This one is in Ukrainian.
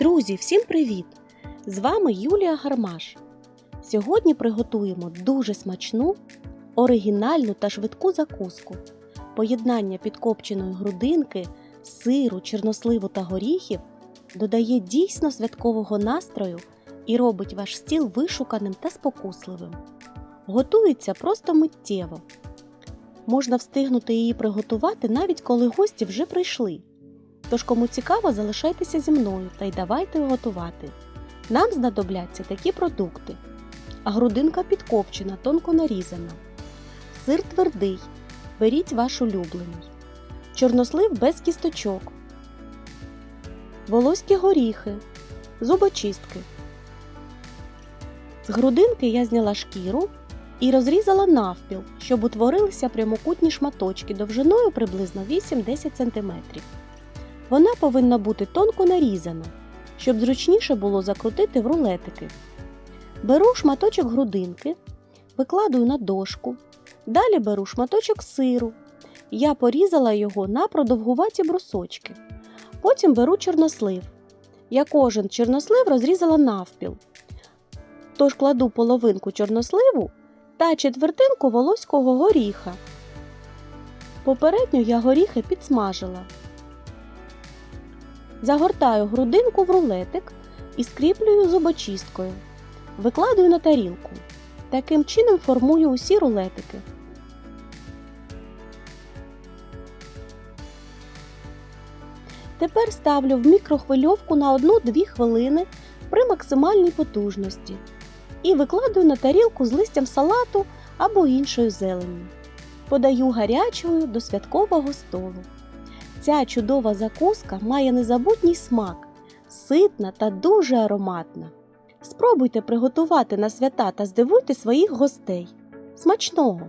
Друзі, всім привіт! З вами Юлія Гармаш. Сьогодні приготуємо дуже смачну, оригінальну та швидку закуску. Поєднання підкопченої грудинки, сиру, чорносливу та горіхів додає дійсно святкового настрою і робить ваш стіл вишуканим та спокусливим. Готується просто миттєво. Можна встигнути її приготувати навіть коли гості вже прийшли. Тож, кому цікаво, залишайтеся зі мною та й давайте готувати. Нам знадобляться такі продукти: грудинка підкопчена, тонко нарізана, сир твердий, беріть ваш улюблений, чорнослив без кісточок, волоські горіхи, зубочистки. З грудинки я зняла шкіру і розрізала навпіл, щоб утворилися прямокутні шматочки довжиною приблизно 8-10 см. Вона повинна бути тонко нарізана, щоб зручніше було закрутити в рулетики. Беру шматочок грудинки, викладую на дошку. Далі беру шматочок сиру. Я порізала його на продовгуваті брусочки. Потім беру чорнослив. Я кожен чорнослив розрізала навпіл. Тож кладу половинку чорносливу та четвертинку волоського горіха. Попередньо я горіхи підсмажила. Загортаю грудинку в рулетик і скріплюю зубочисткою. Викладаю на тарілку. Таким чином формую усі рулетики. Тепер ставлю в мікрохвильовку на 1-2 хвилини при максимальній потужності і викладаю на тарілку з листям салату або іншою зеленню. Подаю гарячою до святкового столу. Ця чудова закуска має незабутній смак, ситна та дуже ароматна. Спробуйте приготувати на свята та здивуйте своїх гостей. Смачного!